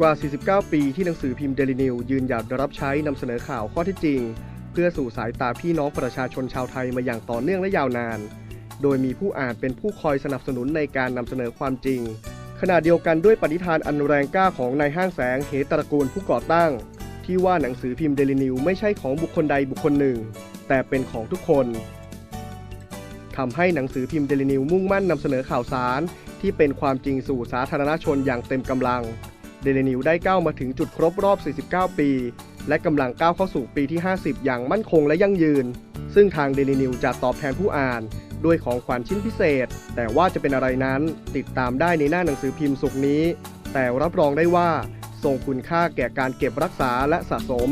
กว่า 49 ปีที่หนังสือพิมพ์เดลินิวยืนหยัดรับใช้นำเสนอข่าวข้อเท็จจริง เพื่อสู่สายตาพี่น้องประชาชนชาวไทยมาอย่างต่อเนื่องและยาวนาน โดยมีผู้อ่านเป็นผู้คอยสนับสนุนในการนำเสนอความจริง ขณะเดียวกันด้วยปณิธานอันแรงกล้าของนายห้างแสงเหตระกูลผู้ก่อตั้ง ที่ว่าหนังสือพิมพ์เดลินิวไม่ใช่ของบุคคลใดบุคคลหนึ่ง แต่เป็นของทุกคนทำให้หนังสือพิมพ์เดลินิวมุ่งมั่นนำเสนอข่าวสาร ที่เป็นความจริงสู่สาธารณชนอย่างเต็มกำลัง เดลินิวได้ก้าวมาถึงจุดครบรอบ 49 ปี และกำลังก้าวเข้าสู่ปีที่ 50 อย่างมั่นคงและยั่งยืน ซึ่งทางเดลินิวจะตอบแทนผู้อ่าน ด้วยของขวัญชิ้นพิเศษ แต่ว่าจะเป็นอะไรนั้นติดตามได้ในหน้าหนังสือพิมพ์สุกนี้ แต่รับรองได้ว่าทรงคุณค่าแก่การเก็บรักษาและสะสม